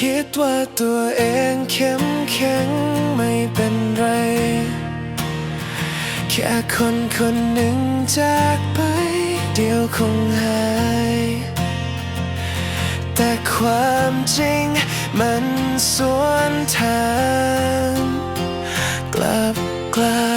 คิดว่าตัวเองเข้มแข็งไม่เป็นไร แค่คนคนหนึ่งจากไป เดียวคงหาย แต่ความจริงมันสวนทาง กลับกลาย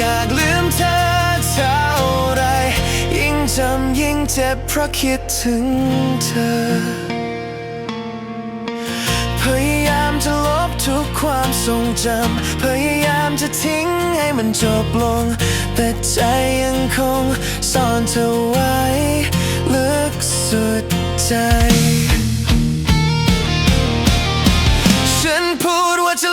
อยากลืมเธอเท่าไร ยิ่งจำยิ่งเจ็บเพราะคิดถึงเธอ พยายามจะลบทุกความทรงจำ พยายามจะทิ้งให้มันจบลง แต่ใจยังคงซ่อนเธอไว้ ลึกสุดใจ ฉันพูดว่าจะ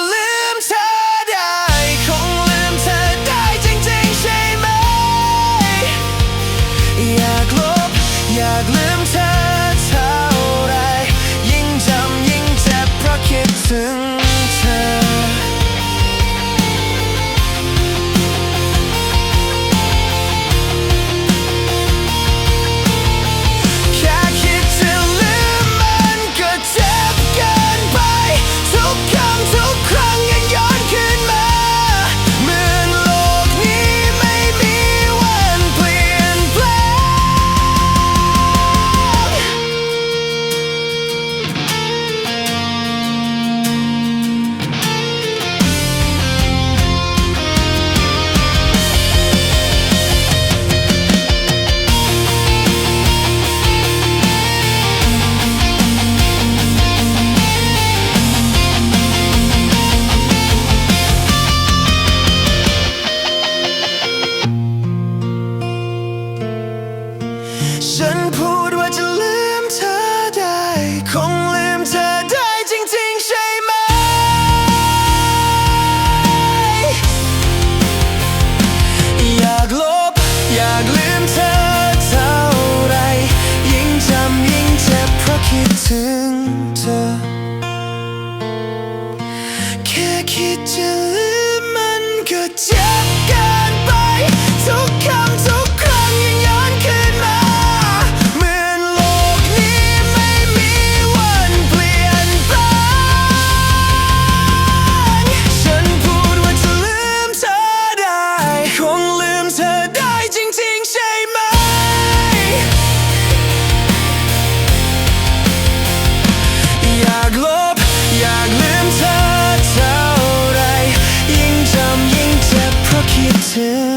ฉันพูดว่าจะลืมเธอได้ คงลืมเธอได้จริงๆใช่ไหม อยากลบ อยากลืมเธอเท่าไร ยิ่งจำยิ่งเจ็บเพราะคิดถึงเธอ แค่คิดจะลืมมันก็เจ็บ Yeah.